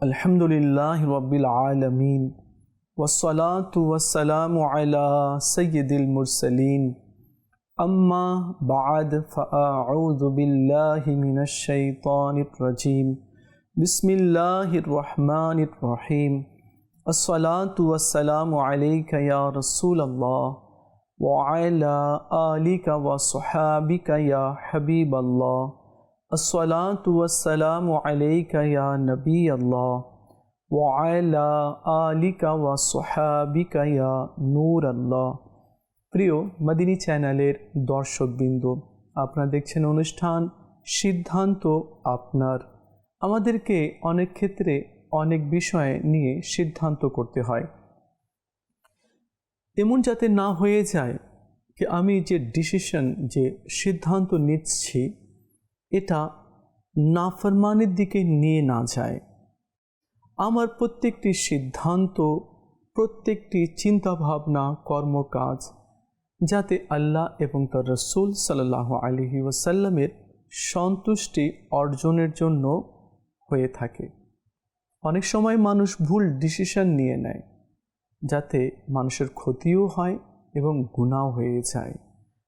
الحمد للہ رب العالمین والصلاة والسلام على سید المرسلین. اما بعد فاعوذ باللہ من الشیطان الرجیم. بسم اللہ الرحمن الرحیم. الصلاة والسلام علیک یا رسول اللہ وعلى آلک وصحابک یا حبیب اللہ. আসসালাম আলাইকা ইয়া নবী আল্লাহ ওয়ালা আলিকা ওয়া সোহাবিকা ইয়া আল্লাহ প্রিয় মাদিনী চ্যানেলের দর্শকবৃন্দ, আপনারা দেখছেন অনুষ্ঠান সিদ্ধান্ত আপনার। আমাদেরকে অনেক ক্ষেত্রে অনেক বিষয়ে নিয়ে সিদ্ধান্ত করতে হয়। এমন যাতে না হয়ে যায় যে আমি যে ডিসিশন যে সিদ্ধান্ত নিচ্ছি এটা নাফরমানের দিকে নিয়ে না যায়। আমার প্রত্যেকটি সিদ্ধান্ত, প্রত্যেকটি চিন্তাভাবনা, কর্মকাজ, যাতে আল্লাহ এবং তার রসুল সাল্লাহ আলহি ওয়াসাল্লামের সন্তুষ্টি অর্জনের জন্য হয়ে থাকে। অনেক সময় মানুষ ভুল ডিসিশন নিয়ে নেয়, যাতে মানুষের ক্ষতিও হয় এবং গুণাও হয়ে যায়।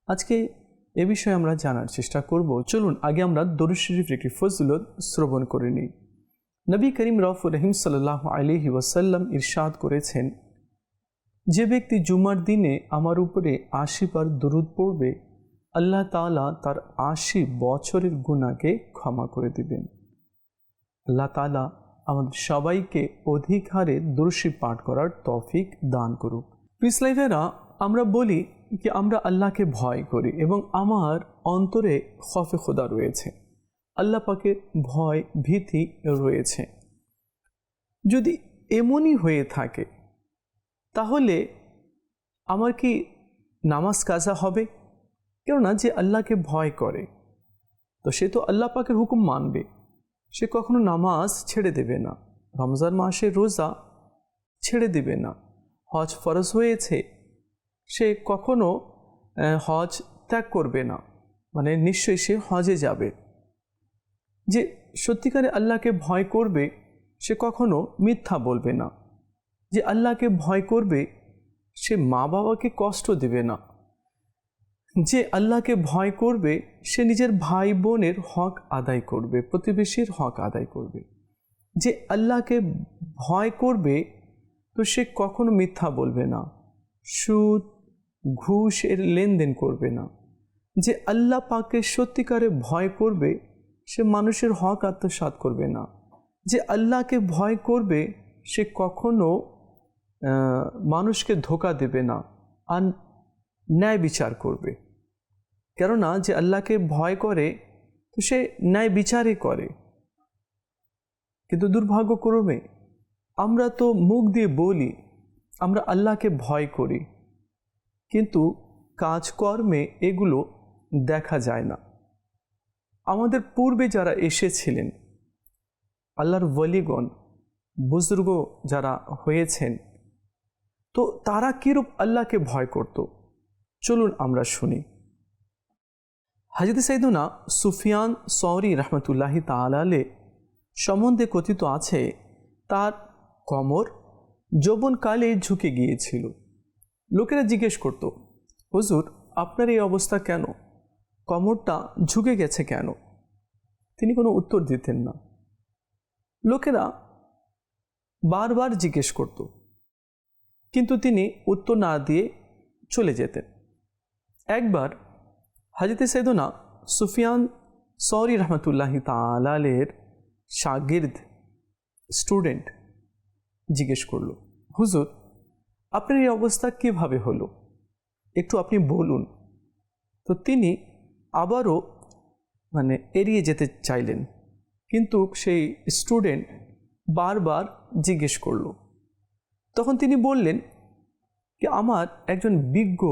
আজকে এ বিষয়ে আমরা জানার চেষ্টা করব। চলুন, আগে আমরা দরুদ শরীফের একটি ফজলত শ্রবণ করে নিই। নবী করিম রফ রহিম সাল্লাহ আলহি ওয়াসাল্লাম ইরশাদ করেছেন, যে ব্যক্তি জুমার দিনে আমার উপরে আশি বার দরুদ পড়বে, আল্লাহ তালা তার আশি বছরের গুণাকে ক্ষমা করে দিবেন। আল্লাহ তালা আমাদের সবাইকে অধিক হারে দর্শী পাঠ করার তফিক দান করুক। পিসলাইভেরা আমরা বলি কি আমরা আল্লাহকে ভয় করি এবং আমার অন্তরে খফে খোদা রয়েছে। আল্লাহ পাকে ভয়, ভীতি রয়েছে। যদি এমনই হয়ে থাকে, তাহলে আমার কি নামাজ কাজা হবে? কেননা যে আল্লাহকে ভয় করে, তো সে তো আল্লাহ পাকের হুকুম মানবে। সে কখনো নামাজ ছেড়ে দেবে না। রমজান মাসে রোজা ছেড়ে দেবে না। হজ ফরজ হয়েছে সে কখনো হজ ত্যাগ করবে না। মানে নিশ্চয়ই সে হজে যাবে। যে সত্যিকারে আল্লাহকে ভয় করবে, সে কখনো মিথ্যা বলবে না। যে আল্লাহকে ভয় করবে, সে মা বাবাকে কষ্ট দেবে না। যে আল্লাহকে ভয় করবে, সে নিজের ভাই বোনের হক আদায় করবে, প্রতিবেশীর হক আদায় করবে। যে আল্লাহকে ভয় করবে, তো সে কখনো মিথ্যা বলবে না। সুদ ঘুষ এর লেনদেন করবে না। যে আল্লাহ পাকে সত্যিকারে ভয় করবে, সে মানুষের হক আত্মসাত করবে না। যে আল্লাহকে ভয় করবে, সে কখনো মানুষকে ধোকা দেবে না আর ন্যায় বিচার করবে। কেননা যে আল্লাহকে ভয় করে, তো সে ন্যায় বিচারই করে। কিন্তু দুর্ভাগ্যক্রমে আমরা তো মুখ দিয়ে বলি, আমরা আল্লাহকে ভয় করি। কিন্তু কাজকর্মে এগুলো দেখা যায় না। আমাদের পূর্বে যারা এসেছিলেন, আল্লাহর ওয়ালিগণ বুজুর্গ যারা হয়েছেন, তো তারা কীরূপ আল্লাহকে ভয় করত? চলুন আমরা শুনি। হাজিদ সাইদুনা সুফিয়ান সৌরি রহমতুল্লাহি তালালে সম্বন্ধে কথিত আছে, তার কমর যৌবনকালে ঝুঁকে গিয়েছিল। লোকেরা জিজ্ঞেস করত, হুজুর, আপনার এই অবস্থা কেন? কমরটা ঝুঁকে গেছে কেন? তিনি কোনো উত্তর দিতেন না। লোকেরা বারবার জিজ্ঞেস করত, কিন্তু তিনি উত্তর না দিয়ে চলে যেতেন। একবার হাজিতে সেদনা সুফিয়ান সৌরি রহমতুল্লাহি তালের শাগির্দ স্টুডেন্ট জিজ্ঞেস করল, হুজুর আপনার এই অবস্থা কীভাবে হলো? একটু আপনি বলুন। তো তিনি আবারও মানে এড়িয়ে যেতে চাইলেন, কিন্তু সেই স্টুডেন্ট বারবার জিজ্ঞেস করল। তখন তিনি বললেন যে, আমার একজন বিজ্ঞ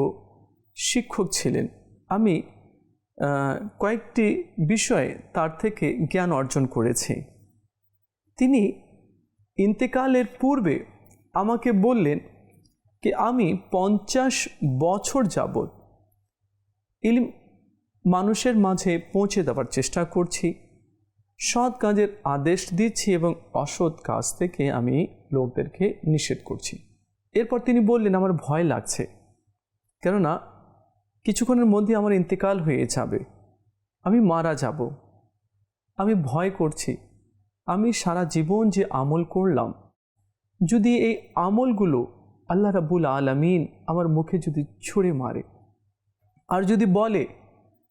শিক্ষক ছিলেন। আমি কয়েকটি বিষয়ে তার থেকে জ্ঞান অর্জন করেছি। তিনি ইন্তেকালের পূর্বে আমাকে বললেন কি আমি পঞ্চাশ বছর যাবৎ ইলিম মানুষের মাঝে পৌঁছে দেওয়ার চেষ্টা করছি। সৎ কাজের আদেশ দিচ্ছি এবং অসৎ কাজ থেকে আমি লোকদেরকে নিষেধ করছি। এরপর তিনি বললেন, আমার ভয় লাগছে। কেননা কিছুক্ষণের মধ্যে আমার ইন্তেকাল হয়ে যাবে। আমি মারা যাব। আমি ভয় করছি। আমি সারা জীবন যে আমল করলাম, যদি এই আমলগুলো আল্লাহ রাবুল আলমিন আমার মুখে যদি ছুঁড়ে মারে, আর যদি বলে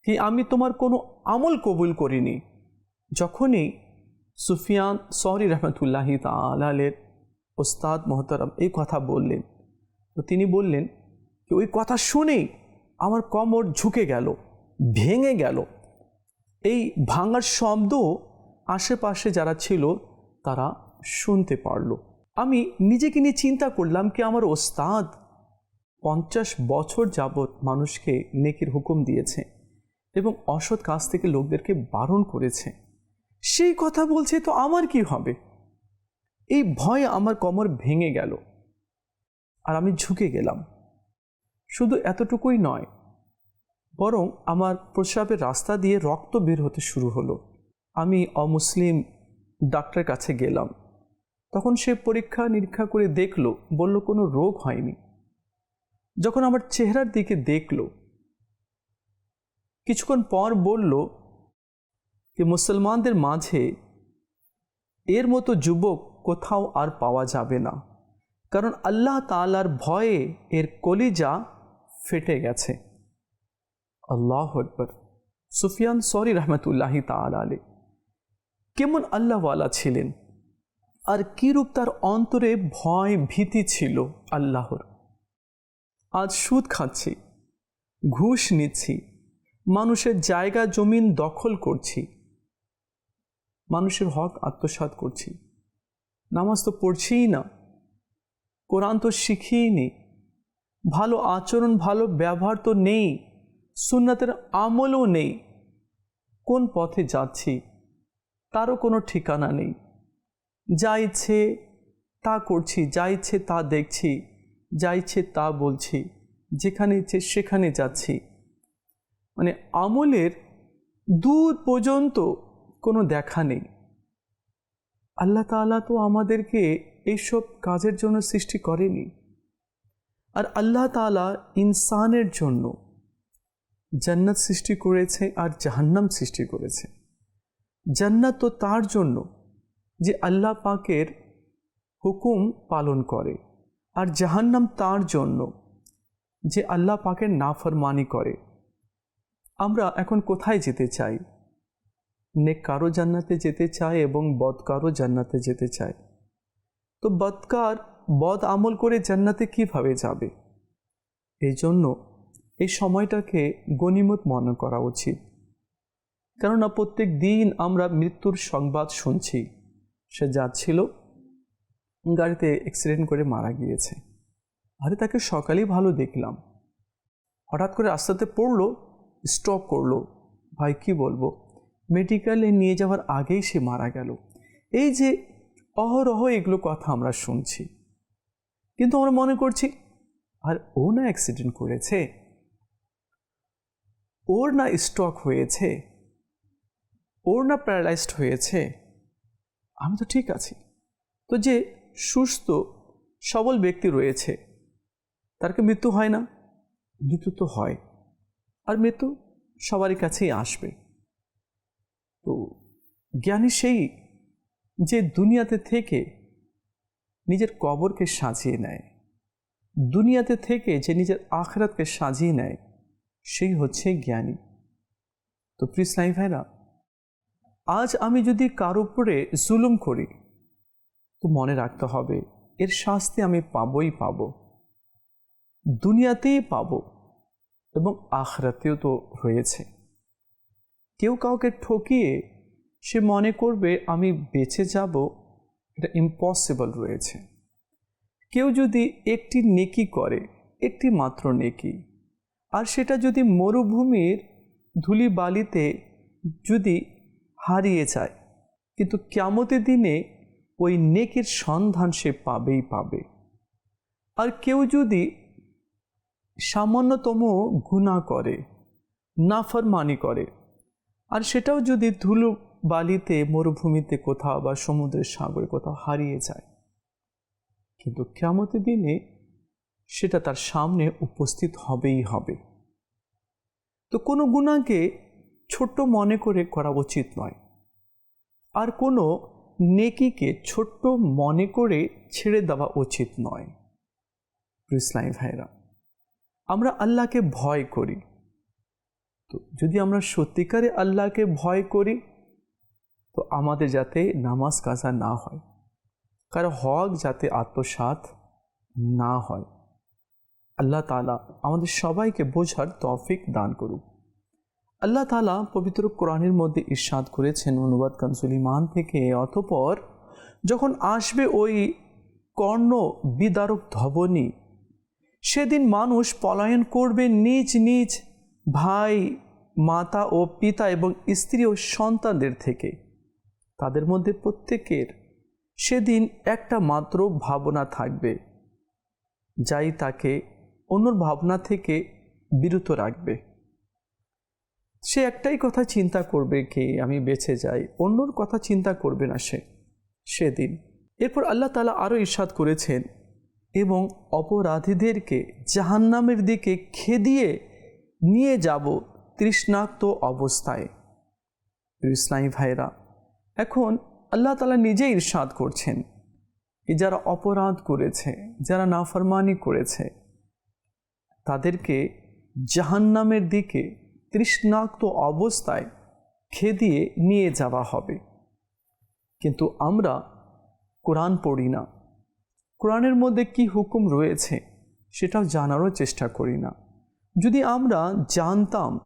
কি আমি তোমার কোনো আমল কবুল করিনি, যখনই সুফিয়ান সরি রহমতুল্লাহি তালের ওস্তাদ মোহতারাম এই কথা বললেন, তো তিনি বললেন যে ওই কথা শুনেই আমার কমর ঝুঁকে গেল, ভেঙে গেল। এই ভাঙার শব্দ আশেপাশে যারা ছিল তারা শুনতে পারল। আমি নিজেকে নিয়ে চিন্তা করলাম কি আমার ওস্তাদ পঞ্চাশ বছর যাবৎ মানুষকে নেকির হুকুম দিয়েছে এবং অসৎ কাজ থেকে লোকদেরকে বারণ করেছে। সেই কথা বলছে তো আমার কি হবে? এই ভয়ে আমার কমর ভেঙে গেল আর আমি ঝুঁকে গেলাম। শুধু এতটুকুই নয়, বরং আমার প্রস্রাবের রাস্তা দিয়ে রক্ত বের হতে শুরু হলো। আমি অমুসলিম ডাক্তারের কাছে গেলাম। তখন সে পরীক্ষা নিরীক্ষা করে দেখল, বলল, কোনো রোগ হয়নি। যখন আমার চেহারার দিকে দেখল, কিছুক্ষণ পর বলল যে, মুসলমানদের মাঝে এর মতো যুবক কোথাও আর পাওয়া যাবে না। কারণ আল্লাহ তালার ভয়ে এর কলিজা ফেটে গেছে। আল্লাহ আকবর। সুফিয়ান সরি রহমতুল্লাহি তাল আলে কেমন আল্লাহওয়ালা ছিলেন? আর কীরূপ তার অন্তরে ভয় ভীতি ছিল আল্লাহর? আজ সুদ খাচ্ছি, ঘুষ নিচ্ছি, মানুষের জায়গা জমিন দখল করছি, মানুষের হক আত্মসাত করছি। নামাজ তো পড়ছিই না, কোরআন তো শিখিই নি ভালো আচরণ, ভালো ব্যবহার তো নেই, সুন্নাতের আমলও নেই, কোন পথে যাচ্ছি, তারও কোনো ঠিকানা নেই। যা ইচ্ছে তা করছি, যা ইচ্ছে তা দেখছি, যা ইচ্ছে তা বলছি, যেখানে ইচ্ছে সেখানে যাচ্ছি। মানে আমলের দূর পর্যন্ত কোনো দেখা নেই। আল্লাহ তালা তো আমাদেরকে এইসব কাজের জন্য সৃষ্টি করেনি। আর আল্লাহ তালা ইনসানের জন্য জান্নাত সৃষ্টি করেছে আর জাহান্নাম সৃষ্টি করেছে। জান্নাত তো তার জন্য। যে আল্লাহ পাকের হুকুম পালন করে আর জাহান্নাম তার জন্য যে আল্লাহ পাকের নাফরমানি করে। আমরা এখন কোথায় যেতে চাই? নেক কারও জান্নাতে যেতে চায় এবং বদকারও জান্নাতে যেতে চায় তো বদকার বদ আমল করে জান্নাতে কীভাবে যাবে? এই জন্য এই সময়টাকে গণিমত মনে করা উচিত। কেননা প্রত্যেক দিন আমরা মৃত্যুর সংবাদ শুনছি। সে যাচ্ছিল, গাড়িতে অ্যাক্সিডেন্ট করে মারা গিয়েছে। আরে তাকে সকালেই ভালো দেখলাম। হঠাৎ করে রাস্তাতে পড়ল স্টপ করল। ভাই, কি বলব? মেডিকেলে নিয়ে যাওয়ার আগেই সে মারা গেল। এই যে অহরহ এগুলো কথা আমরা শুনছি। কিন্তু আমরা মনে করছি, আর ও না অ্যাক্সিডেন্ট করেছে? ওর না স্টক হয়েছে? ওর না প্যারালাইজড হয়েছে? আমি তো ঠিক আছি। তো যে সুস্থ, সবল ব্যক্তি রয়েছে, তার কি মৃত্যু হয় না? মৃত্যু তো হয়। আর মৃত্যু সবারই কাছেই আসবে। তো জ্ঞানী সেই যে দুনিয়াতে থেকে নিজের কবরকে সাজিয়ে নেয়, দুনিয়াতে থেকে যে নিজের আখরাতকে সাজিয়ে নেয়, সেই হচ্ছে জ্ঞানী। তো প্রিসলাই ভাইরা আজ আমি যদি কারও উপরে জুলুম করি, তো মনে রাখতে হবে, এর শাস্তি আমি পাবই পাব। দুনিয়াতেই পাব এবং আখরাতেও তো হয়েছে কেউ কাউকে ঠকিয়ে সে মনে করবে, আমি বেঁচে যাব, এটা ইম্পসিবল রয়েছে। কেউ যদি একটি নেকি করে, একটি মাত্র নেকি, আর সেটা যদি মরুভূমির ধুলি বালিতে যদি হারিয়ে যায়। কিন্তু কেমতের দিনে ওই নেকের সন্ধান সে পাবেই পাবে। আর কেউ যদি সামান্যতম গুণা করে, নাফরমানি করে, আর সেটাও যদি ধুলো বালিতে মরুভূমিতে কোথাও বা সমুদ্রের সাগরে কোথাও হারিয়ে যায়, কিন্তু কেমতের দিনে সেটা তার সামনে উপস্থিত হবেই হবে। তো কোনো গুণাকে ছোট্ট মনে করে করা উচিত নয়। আর কোনো নেকিকে ছোট্ট মনে করে ছেড়ে দেওয়া উচিত নয়। ইসলামী ভাইরা, আমরা আল্লাহকে ভয় করি। তো যদি আমরা সত্যিকারে আল্লাহকে ভয় করি, তো আমাদের যাতে নামাজ কাজা না হয়, কারও হক যাতে আত্মসাত না হয়। আল্লাহ তালা আমাদের সবাইকে বোঝার তৌফিক দান করুক। আল্লাহ তালা পবিত্র কোরআনের মধ্যে ইরশাদ করেছেন অনুবাদ কানসুলিমান থেকে, অতপর যখন আসবে ওই কর্ণ বিদারক ধবনী, সেদিন মানুষ পলায়ন করবে নিজ নিজ ভাই, মাতা ও পিতা এবং স্ত্রী ও সন্তানদের থেকে। তাদের মধ্যে প্রত্যেকের সেদিন একটা মাত্র ভাবনা থাকবে, যাই তাকে অন্যর ভাবনা থেকে বিরত রাখবে। সে একটাই কথা চিন্তা করবে কি, আমি বেঁচে যাই। অন্যর কথা চিন্তা করবে না সে, সেদিন। এরপর আল্লাহ তালা আরও ইরশাদ করেছেন এবং অপরাধীদেরকে জাহান্নামের দিকে খেদিয়ে নিয়ে যাব তৃষ্ণাক্ত অবস্থায়। ইসলামী ভাইরা এখন আল্লাহ তালা নিজেই ইরশাদ করছেন যারা অপরাধ করেছে, যারা নাফরমানি করেছে, তাদেরকে জাহান্নামের দিকে তৃষ্ণাক্ত অবস্থায় খেদিয়ে নিয়ে যাওয়া হবে। কিন্তু আমরা কোরআন পড়ি না। কোরআনের মধ্যে কি হুকুম রয়েছে সেটাও জানারও চেষ্টা করি না। যদি আমরা জানতাম,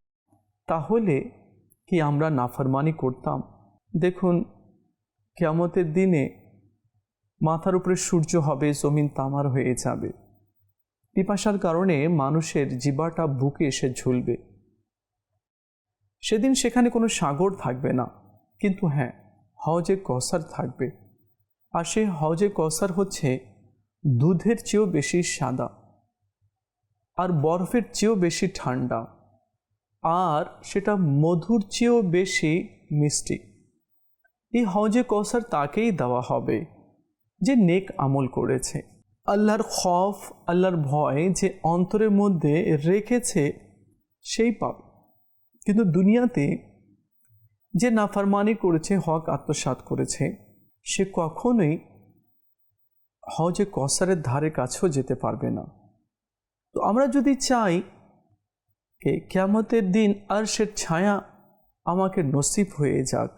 তাহলে কি আমরা নাফরমানি করতাম? দেখুন কেমতের দিনে মাথার উপরে সূর্য হবে, জমিন তামার হয়ে যাবে। পিপাসার কারণে মানুষের জীবাটা বুকে এসে ঝুলবে। সেদিন সেখানে কোনো সাগর থাকবে না। কিন্তু হ্যাঁ হজে কসার থাকবে। আর সেই হজে কসার হচ্ছে দুধের চেয়েও বেশি সাদা আর বরফের চেয়েও বেশি ঠান্ডা আর সেটা মধুর চেয়েও বেশি মিষ্টি। এই হজে কসার তাকেই দেওয়া হবে যে নেক আমল করেছে। আল্লাহর খফ আল্লাহর ভয় যে অন্তরের মধ্যে রেখেছে সেই পাবে কিন্তু দুনিয়াতে যে নাফারমানি করেছে, হক আত্মসাত করেছে, সে কখনোই হজে কসারের ধারে কাছেও যেতে পারবে না। তো আমরা যদি চাই কে কেমতের দিন আর সে ছায়া আমাকে নসিব হয়ে যাক,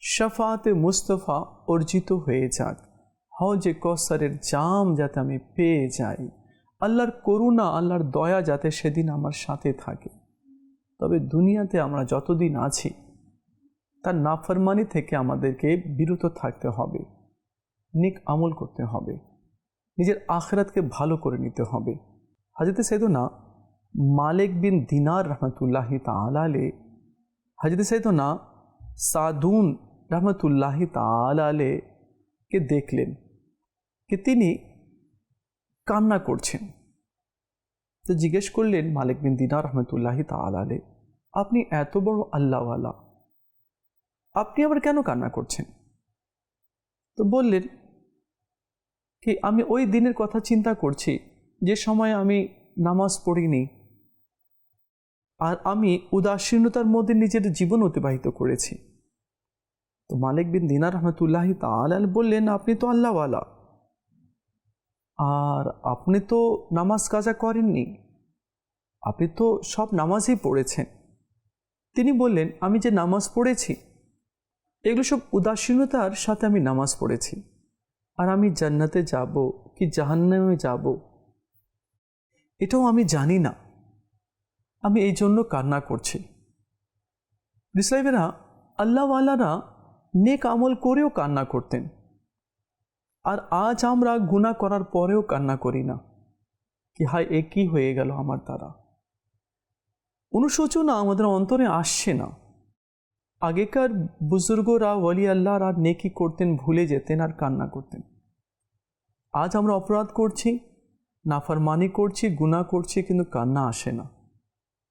শফাতে মুস্তফা অর্জিত হয়ে যাক, হজে কসারের জাম যাতে আমি পেয়ে যাই, আল্লাহর করুণা, আল্লাহর দয়া যাতে সেদিন আমার সাথে থাকে। তবে দুনিয়াতে আমরা যতদিন আছি, তার নাফরমানি থেকে আমাদেরকে বিরত থাকতে হবে, নিক আমল করতে হবে, নিজের আখরাতকে ভালো করে নিতে হবে। হাজরতে সৈদনা মালিক বিন দিনার রহমতুল্লাহি তালালে হাজরতে সৈদনা সাদুন রহমতুল্লাহি তালালে কে দেখলেন যে তিনি কান্না করছেন। তো জিজ্ঞেস করলেন, মালিক বিন দিনা রহমতুল্লাহি তালালে আপনি এত বড় আল্লাহওয়ালা, আপনি আবার কেন কান্না করছেন? তো বললেন, কি আমি ওই দিনের কথা চিন্তা করছি, যে সময় আমি নামাজ পড়িনি, আর আমি উদাসীনতার মধ্যে নিজের জীবন অতিবাহিত করেছি। তো মালিক বিন দিনা রহমতুল্লাহি তালাল বললেন, আপনি তো আল্লাহওয়ালা। আর আপনি তো নামাজ কাজা করেননি। আপনি তো সব নামাজই পড়েছেন। তিনি বললেন, আমি যে নামাজ পড়েছি, এগুলো সব উদাসীনতার সাথে আমি নামাজ পড়েছি। আর আমি জান্নাতে যাব কি জাহান্নামে যাব? এটাও আমি জানি না। আমি এই জন্য কান্না করছি। রিসাইবেরা আল্লাহওয়ালারা নেক আমল করেও কান্না করতেন। আর আজ আমরা গুণা করার পরেও কান্না করি না। কি হায়, এ কী হয়ে গেল আমার দ্বারা? অনুশোচনা আমাদের অন্তরে আসছে না। আগেকার বুজুর্গরা ওয়ালি আল্লাহর নেকি করতেন, ভুলে যেতেন আর কান্না করতেন। আজ আমরা অপরাধ করছি, নাফরমানি করছি গুণা করছি, কিন্তু কান্না আসে না।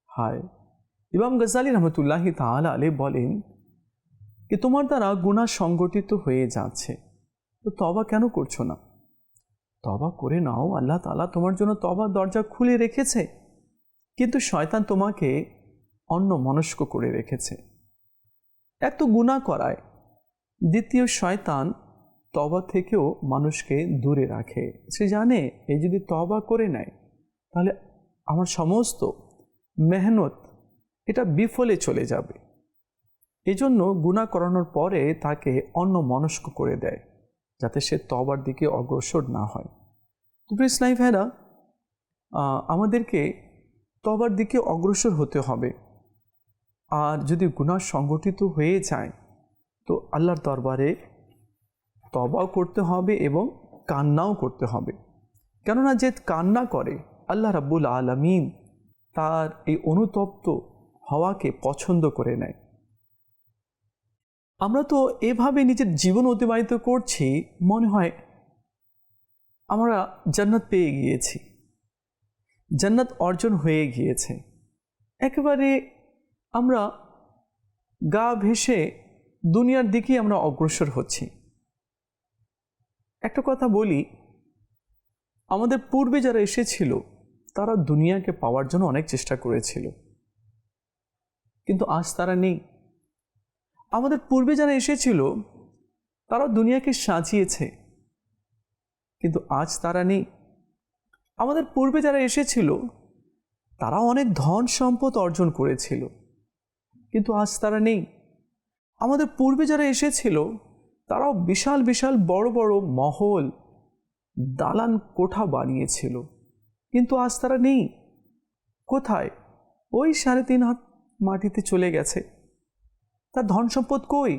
হায়! ইমাম গজালি রহমতুল্লাহি তাহলে আলে বলেন, কি তোমার দ্বারা গুণা সংগঠিত হয়ে যাচ্ছে? তো তবা কেন করছ না? তবা করে নাও, আল্লাহ তালা তোমার জন্য তবা দরজা খুলে রেখেছে। কিন্তু শয়তান তোমাকে অন্য মনস্ক করে রেখেছে। এক তো গুণা করায়, দ্বিতীয় শয়তান তবা থেকেও মানুষকে দূরে রাখে। সে জানে এই যদি তবা করে নেয়, তাহলে আমার সমস্ত মেহনত এটা বিফলে চলে যাবে। এজন্য গুণা করানোর পরে তাকে অন্য মনস্ক করে দেয়। যাতে সে তবার দিকে অগ্রসর না হয়। তো ইসলাই ভাইরা আমাদেরকে তবার দিকে অগ্রসর হতে হবে। আর যদি গুণা সংগঠিত হয়ে যায়, তো আল্লাহর দরবারে তবাও করতে হবে এবং কান্নাও করতে হবে। কেননা যে কান্না করে, আল্লাহ রাব্বুল আলমিন তার এই অনুতপ্ত হওয়াকে পছন্দ করে নেয়। আমরা তো এভাবে নিজের জীবন অতিবাহিত করছি, মনে হয় আমরা জান্নাত পেয়ে গিয়েছি। জান্নাত অর্জন হয়ে গিয়েছে। একেবারে আমরা গা ভেসে দুনিয়ার দিকেই আমরা অগ্রসর হচ্ছি। একটা কথা বলি, আমাদের পূর্বে যারা এসেছিল, তারা দুনিয়াকে পাওয়ার জন্য অনেক চেষ্টা করেছিল। কিন্তু আজ তারা নেই। আমাদের পূর্বে যারা এসেছিল তারা দুনিয়াকে সাজিয়েছে। কিন্তু আজ তারা নেই। আমাদের পূর্বে যারা এসেছিল তারা অনেক ধন সম্পদ অর্জন করেছিল। কিন্তু আজ তারা নেই। আমাদের পূর্বে যারা এসেছিল, তারাও বিশাল বিশাল বড় বড় মহল, দালান কোঠা বানিয়েছিল। কিন্তু আজ তারা নেই। কোথায়? ওই সাড়ে তিন হাত মাটিতে চলে গেছে। তার ধন সম্পদ কই?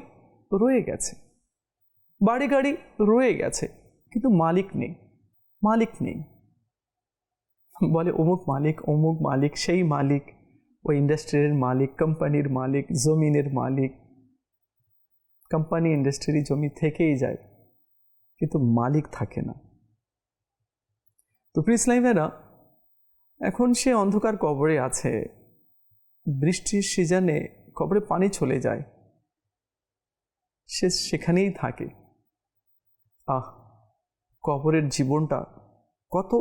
রয়ে গেছে। বাড়ি গাড়ি রয়ে গেছে, কিন্তু মালিক নেই মালিক নেই। বলে অমুক মালিক অমুক মালিক, সেই মালিক, ওই ইন্ডাস্ট্রির মালিক, কোম্পানির মালিক, জমিনের মালিক। কোম্পানি, ইন্ডাস্ট্রি, জমি থেকেই যায়, কিন্তু মালিক থাকে না। তো প্রিসলাইমেরা এখন সে অন্ধকার কবরে আছে। বৃষ্টির সিজনে কবরে পানি চলে যায়। সে সেখানেই থাকে। আহ, কবরের জীবনটা কত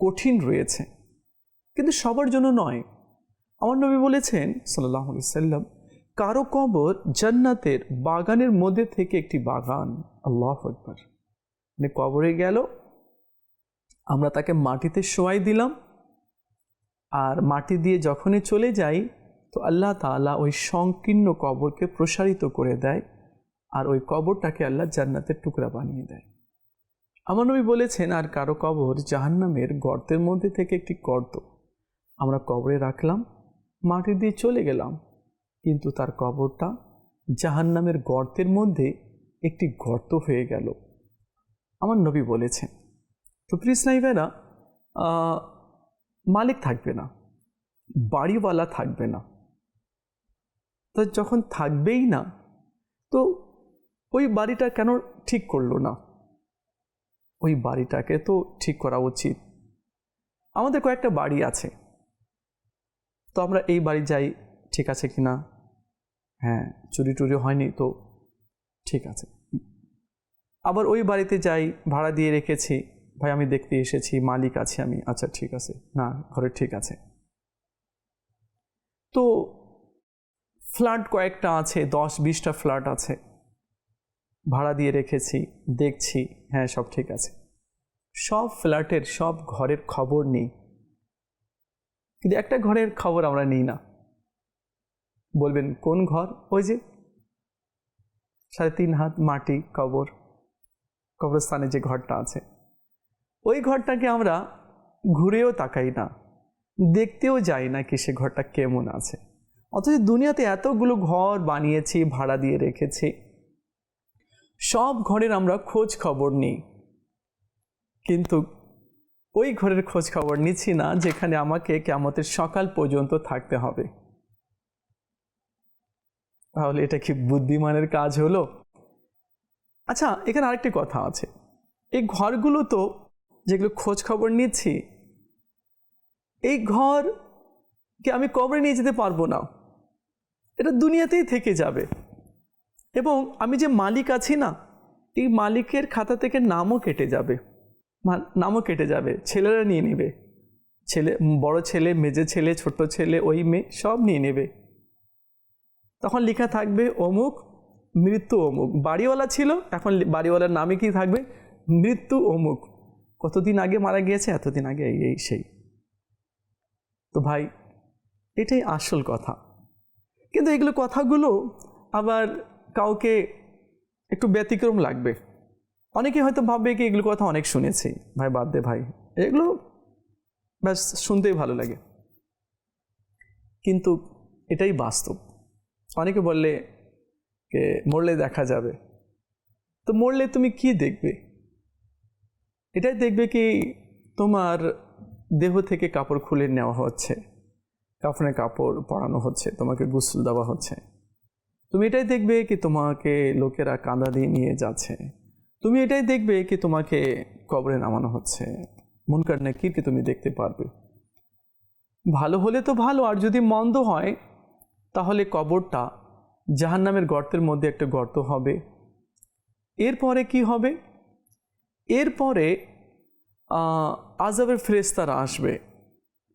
কঠিন রয়েছে। কিন্তু সবার জন্য নয়। আমার নবী বলেছেন সাল্লাহ সাল্লাম কারও কবর জান্নাতের বাগানের মধ্যে থেকে একটি বাগান। আল্লাহ একবার মানে কবরে গেল, আমরা তাকে মাটিতে শোয়াই দিলাম। আর মাটি দিয়ে যখনই চলে যাই, তো আল্লাহ তালা ওই সংকীর্ণ কবরকে প্রসারিত করে দেয়। আর ওই কবরটাকে আল্লাহ জান্নাতের টুকরা বানিয়ে দেয়। আমার নবী বলেছেন, আর কারও কবর জাহান্নামের গর্তের মধ্যে থেকে একটি গর্ত। আমরা কবরে রাখলাম, মাটি দিয়ে চলে গেলাম, কিন্তু তার কবরটা জাহান্নামের গর্তের মধ্যে একটি গর্ত হয়ে গেল। আমার নবী বলেছেন, তো প্রিসনাইবেরা মালিক থাকবে না, বাড়িওয়ালা থাকবে না। তো যখন থাকবেই না, তো ওই বাড়িটা কেন ঠিক করল না? ওই বাড়িটাকে তো ঠিক করা উচিত। আমাদের কয়েকটা বাড়ি আছে। তো আমরা এই বাড়ি যাই, ঠিক আছে কি না? হ্যাঁ চুরি টুরি হয়নি তো? ঠিক আছে। আবার ওই বাড়িতে যাই, ভাড়া দিয়ে রেখেছি। ভাই, আমি দেখতে এসেছি, মালিক আছে আমি। আচ্ছা ঠিক আছে। না, ঘরে ঠিক আছে। তো ফ্ল্যাট কয়েকটা আছে দশ বিশটা ফ্ল্যাট আছে। ভাড়া দিয়ে রেখেছি, দেখছি হ্যাঁ সব ঠিক আছে। সব ফ্ল্যাটের, সব ঘরের খবর নেই। কিন্তু একটা ঘরের খবর আমরা নিই না। বলবেন, কোন ঘর? ওই যে সাড়ে তিন হাত মাটি কবর, কবরস্থানে যে ঘরটা আছে। ওই ঘরটাকে আমরা ঘুরেও তাকাই না, দেখতেও যাই না কি সে ঘরটা কেমন আছে। অথচ দুনিয়াতে এতগুলো ঘর বানিয়েছি, ভাড়া দিয়ে রেখেছি। সব ঘরের আমরা খোঁজ খবর নিই। কিন্তু ওই ঘরের খোঁজ খবর নিচ্ছি না, যেখানে আমাকে কেমতের সকাল পর্যন্ত থাকতে হবে। তাহলে এটা কি বুদ্ধিমানের কাজ হলো? আচ্ছা এখানে আরেকটি কথা আছে। এই ঘরগুলো তো যেগুলো খোঁজ খবর নিচ্ছি, এই ঘরকে আমি কবরে নিয়ে যেতে পারব না। এটা দুনিয়াতেই থেকে যাবে। এবং আমি যে মালিক আছি না, এই মালিকের খাতা থেকে নামও কেটে যাবে। নামও কেটে যাবে। ছেলেরা নিয়ে নেবে। ছেলে, বড় ছেলে, মেজে ছেলে, ছোট ছেলে, ওই মেয়ে, সব নিয়ে নেবে। তখন লেখা থাকবে, অমুক, মৃত্যু অমুক। বাড়িওয়ালা ছিল, এখন বাড়িওয়ালার নামে কি থাকবে? মৃত্যু অমুক। কতদিন আগে মারা গিয়েছে, এতদিন আগে এই সেই। তো ভাই, এটাই আসল কথা। কিন্তু এগুলো কথাগুলো আবার কাউকে একটু ব্যতিক্রম লাগবে। অনেকে হয়তো ভাববে কি এগুলো কথা অনেক শুনেছি। ভাই, বাদ দে ভাই। এগুলো ব্যাস শুনতেই ভালো লাগে। কিন্তু এটাই বাস্তব। অনেকে বললে কে মরলে দেখা যাবে। তো মরলে তুমি কি দেখবে? এটাই দেখবে কি তোমার দেহ থেকে কাপড় খুলে নেওয়া হচ্ছে। কাফনের কাপড় পরানো হচ্ছে, তোমাকে গুসল দেওয়া হচ্ছে। তুমি এটাই দেখবে কি তোমাকে লোকেরা কাঁদা দিয়ে নিয়ে যাচ্ছে। তুমি এটাই দেখবে কি তোমাকে কবরে নামানো হচ্ছে। মুনকার নাকিরকে তুমি দেখতে পারবে। ভালো হলে তো ভালো, আর যদি মন্দ হয়, তাহলে কবরটা জাহান্নামের গর্তের মধ্যে একটা গর্ত হবে। এরপরে কি হবে? এরপরে আজাবের ফেরেস্তারা আসবে।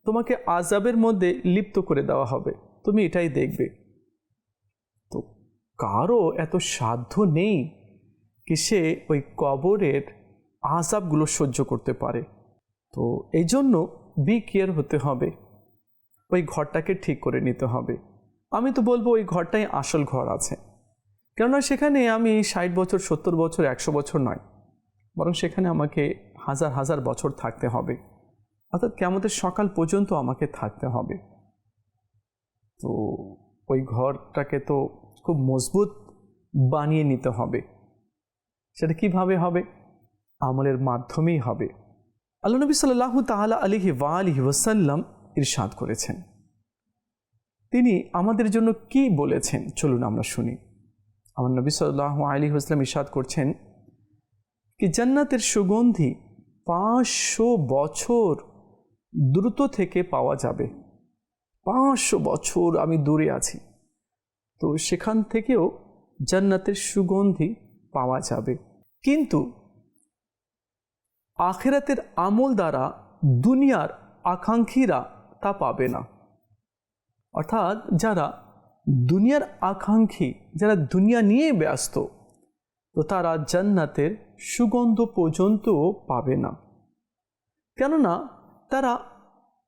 তোমাকে আজাবের মধ্যে লিপ্ত করে দেওয়া হবে। তুমি এটাই দেখবে। কারও এত সাধ্য নেই কি সে ওই কবরের আজাবগুলো সহ্য করতে পারে। তো এই জন্য বি কেয়ার হতে হবে। ওই ঘরটাকে ঠিক করে নিতে হবে। আমি তো বলব ওই ঘরটাই আসল ঘর আছে। কেননা সেখানে আমি ষাট বছর, সত্তর বছর, একশো বছর নয়। বরং সেখানে আমাকে হাজার হাজার বছর থাকতে হবে। অর্থাৎ কেমতের সকাল পর্যন্ত আমাকে থাকতে হবে। তো ওই ঘরটাকে তো খুব মজবুত বানিয়ে নিতে হবে। সেটা কীভাবে হবে? আমলের মাধ্যমেই হবে। আল্লাহ নবী সাল্লাহ তাহলা আলিহি ওয়া আলিহি ওসাল্লাম ইরশাদ করেছেন। তিনি আমাদের জন্য কি বলেছেন? চলুন আমরা শুনি। আমার নবী সাল্লাহ আলী হোসলাম ইরশাদ করছেন কি, জান্নাতের সুগন্ধি পাঁচশো বছর দ্রুত থেকে পাওয়া যাবে। পাঁচশো বছর আমি দূরে আছি। তো সেখান থেকেও জান্নাতের সুগন্ধি পাওয়া যাবে। কিন্তু আখেরাতের আমল দ্বারা দুনিয়ার আকাঙ্ক্ষীরা তা পাবে না। অর্থাৎ যারা দুনিয়ার আকাঙ্ক্ষী, যারা দুনিয়া নিয়ে ব্যস্ত, তো তারা জান্নাতের সুগন্ধ পর্যন্তও পাবে না। কেননা তারা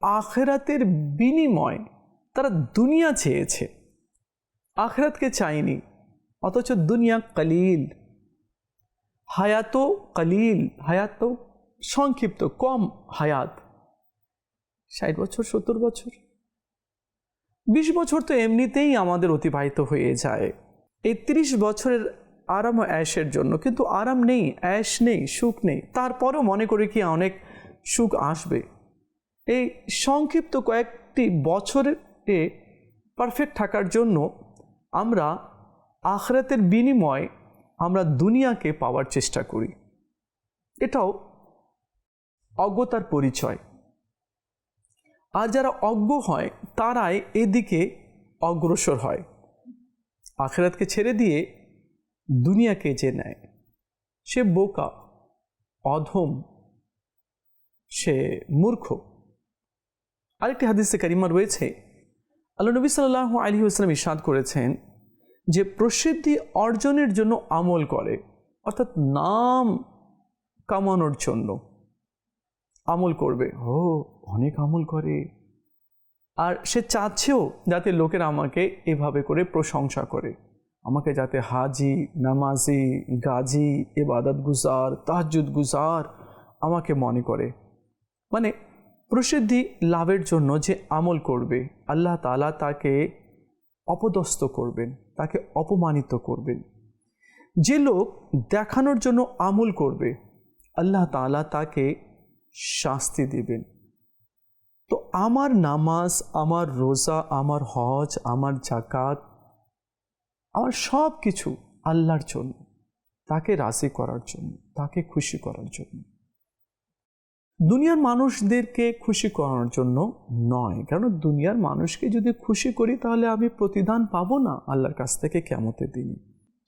আখেরাতের বিনিময় তারা দুনিয়া চেয়েছে। আখেরাতকে চাইনি, অথচ দুনিয়া কালিল। হায়াত কালিল হায়াত সংক্ষিপ্ত, কম হায়াত। ষাট বছর, সত্তর বছর? বিশ বছর তো এমনিতেই আমাদের অতিবাহিত হয়ে যায়। এই তিরিশ বছরের আরাম অ্যাশের জন্য, কিন্তু আরাম নেই অ্যাশ নেই, সুখ নেই। তারপরেও মনে করি কি অনেক সুখ আসবে। এই সংক্ষিপ্ত কয়েকটি বছরে পারফেক্ট থাকার জন্য আমরা আখরাতের বিনিময় আমরা দুনিয়াকে পাওয়ার চেষ্টা করি। এটাও অজ্ঞতার পরিচয়। আর যারা অজ্ঞ হয়, তারাই এদিকে অগ্রসর হয়। আখেরাতকে ছেড়ে দিয়ে দুনিয়াকে যে নেয়, সে বোকা, অধম, সে মূর্খ। আরেকটি হাদিসে কারিমা রয়েছে আল্লাহ নবী সাল্লাহ আলী আসলাম ইসাদ করেছেন যে প্রসিদ্ধি অর্জনের জন্য আমল করে, অর্থাৎ নাম কামানোর জন্য আমল করবে। ও, অনেক আমল করে। আর সে চাচ্ছেও যাতে লোকের আমাকে এভাবে করে প্রশংসা করে। আমাকে যাতে হাজি, নামাজি, গাজী এবাদত গুজার তাহাজুদ গুজার আমাকে মনে করে। মানে প্রসিদ্ধি লাভের জন্য যে আমল করবে, আল্লাহ তালা তাকে অপদস্থ করবেন, তাকে অপমানিত করবেন। যে লোক দেখানোর জন্য আমল করবে, আল্লাহ তালা তাকে শাস্তি দিবেন। তো আমার নামাজ, আমার রোজা, আমার হজ, আমার জাকাত আমার সব কিছু আল্লাহর জন্য, তাকে রাজি করার জন্য, তাকে খুশি করার জন্য। দুনিয়ার মানুষদেরকে খুশি করার জন্য নয়। কারণ দুনিয়ার মানুষকে যদি খুশি করি, তাহলে আমি প্রতিদান পাবো না আল্লাহর কাছ থেকে কেমতের দিনই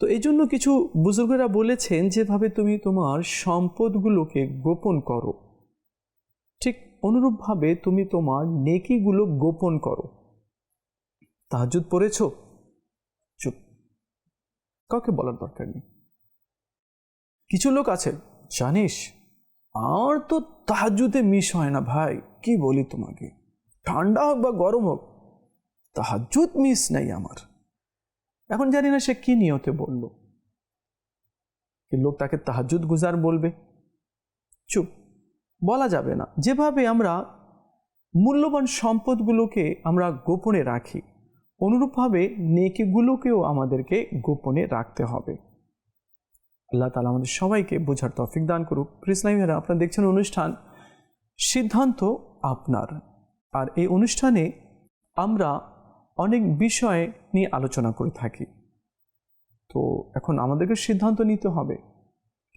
তো এই জন্য কিছু বুজুর্গরা বলেছেন, যেভাবে তুমি তোমার সম্পদগুলোকে গোপন করো, ঠিক অনুরূপভাবে তুমি তোমার নেকিগুলো গোপন করো। তাহাজুদ পড়েছ? চুপ। কাউকে বলার দরকার নেই। কিছু লোক আছে, জানিস আর তো তাহাজুদে মিস হয় না ভাই, কি বলি তোমাকে? ঠান্ডা হোক বা গরম হোক তাহাজুদ মিস নাই আমার। এখন জানি না সে কি নিয়তে বলল। লোক তাকে তাহাজুদ গুজার বলবে? চুপ, বলা যাবে না। যেভাবে আমরা মূল্যবান সম্পদগুলোকে আমরা গোপনে রাখি, অনুরূপভাবে নেকিগুলোকেও আমাদেরকে গোপনে রাখতে হবে। আল্লাহ তালা আমাদের সবাইকে বোঝার তফিক দান করুক। কৃষ্ণাইমেরা আপনারা দেখছেন অনুষ্ঠান সিদ্ধান্ত আপনার। আর এই অনুষ্ঠানে আমরা অনেক বিষয় নিয়ে আলোচনা করে থাকি। তো এখন আমাদেরকে সিদ্ধান্ত নিতে হবে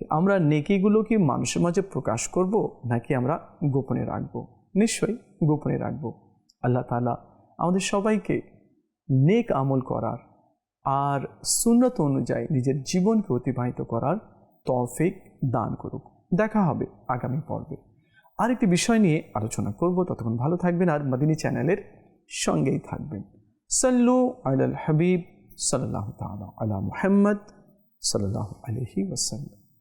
আমরা নেকিগুলো কি মানুষের মাঝে প্রকাশ করব নাকি আমরা গোপনে রাখব? নিশ্চয়ই গোপনে রাখব। আল্লাহ তালা আমাদের সবাইকে নেক আমল করার আর সুন্নত অনুযায়ী নিজের জীবনকে অতিবাহিত করার তৌফিক দান করুক। দেখা হবে আগামী পর্বে। আরেকটি বিষয় নিয়ে আলোচনা করব। ততক্ষণ ভালো থাকবেন আর মদিনী চ্যানেলের সঙ্গেই থাকবেন। সাল্লু আল হাবিব সাল্লাহ তালা আলা মুহাম্মদ সাল্লাহ আলহি ওসাল্লাম